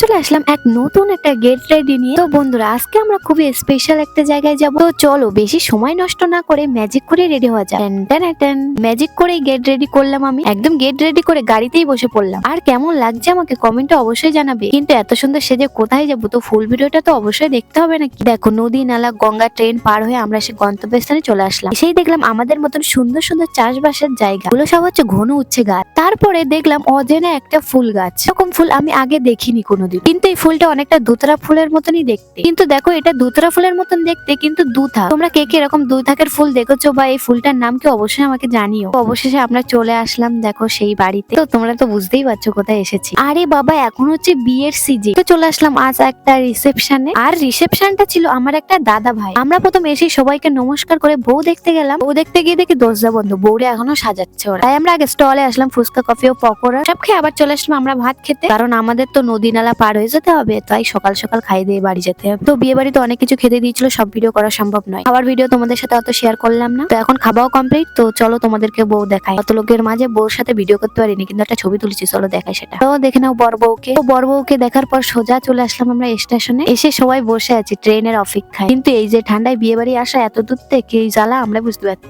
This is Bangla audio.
চলে আসলাম এক নতুন একটা গেট রেডি নিয়ে। তো বন্ধুরা, আজকে আমরা খুবই স্পেশাল একটা জায়গায় যাব। তো চলো, বেশি সময় নষ্ট না করে ম্যাজিক করে রেডি হওয়া যায় ম্যাজিক করেই গেট রেডি করলাম আমি। একদম গেট রেডি করে গাড়িতেই বসে পড়লাম। আর কেমন লাগছে আমাকে কমেন্টে অবশ্যই জানাবে। কিন্তু এত সুন্দর সেজে কোথায় যাব? তো ফুল ভিডিওটা তো অবশ্যই দেখতে হবে নাকি? দেখো, নদী, নালা, গঙ্গা ট্রেন পার হয়ে আমরা সে গন্তব্যস্থানে চলে আসলাম। সেই দেখলাম আমাদের মতন সুন্দর সুন্দর চাষবাসের জায়গা। গুলো সব হচ্ছে ঘন উচ্ছে গাছ। তারপরে দেখলাম অজেনা একটা ফুল গাছ। এরকম ফুল আমি আগে দেখিনি কোনোদিন কিন্তু এই ফুলটা অনেকটা দুতরা ফুলের মতনই দেখতে। কিন্তু দেখো, এটা দুতরা ফুলের মতন দেখতে কিন্তু দুথা তোমরা কে কে এরকম দুই থাকের ফুল দেখেছ বা এই ফুলটার নাম কি অবশ্যই আমাকে জানিও। অবশেষে আমরা চলে আসলাম, দেখো, সেই বাড়িতে। তো তোমরা তো বুঝতেই পারছ কোথায় এসেছি। আরে বাবা, এখন হচ্ছে বিয়ের সিজন। তো চলে আসলাম আজ একটা রিসেপশনে। আর রিসেপশনটা ছিল আমার একটা দাদা ভাই। আমরা প্রথম এসে সবাইকে নমস্কার করে বউ দেখতে গেলাম। বউ দেখতে গিয়ে দেখি দরজা বন্ধ। বউরে এখনও সাজাচ্ছে ওরা। তাই আমরা আগে স্টলে আসলাম, ফুচকা কফি ও পকোড়া, সব খেয়ে আবার চলে আসলাম আমরা ভাত খেতে। কারণ আমাদের তো নদী নালা পার হয়ে যেতে হবে, তাই সকাল সকাল খাই দিয়ে বাড়ি যেতে হবে। তো বিয়ে বাড়িতে অনেক কিছু খেতে দিয়েছিল, সব ভিডিও করা সম্ভব নয়। খাবার ভিডিও তোমাদের সাথে অত শেয়ার করলাম না। তো এখন খাওয়াও কমপ্লিট তো চলো তোমাদেরকে বউ দেখাই। অত লোকের মাঝে বউর সাথে ভিডিও করতে পারিনি, কিন্তু একটা ছবি তুলেছি, চলো দেখাই সেটা। তো দেখে নাও বর বউকে। বর বউকে দেখার পর সোজা চলে আসলাম আমরা স্টেশনে এসে সবাই বসে আছি ট্রেনের অপেক্ষায়। কিন্তু এই যে ঠান্ডায় বিয়ে বাড়ি আসা এত দূর থেকে জ্বালা আমরা বুঝতে পারছি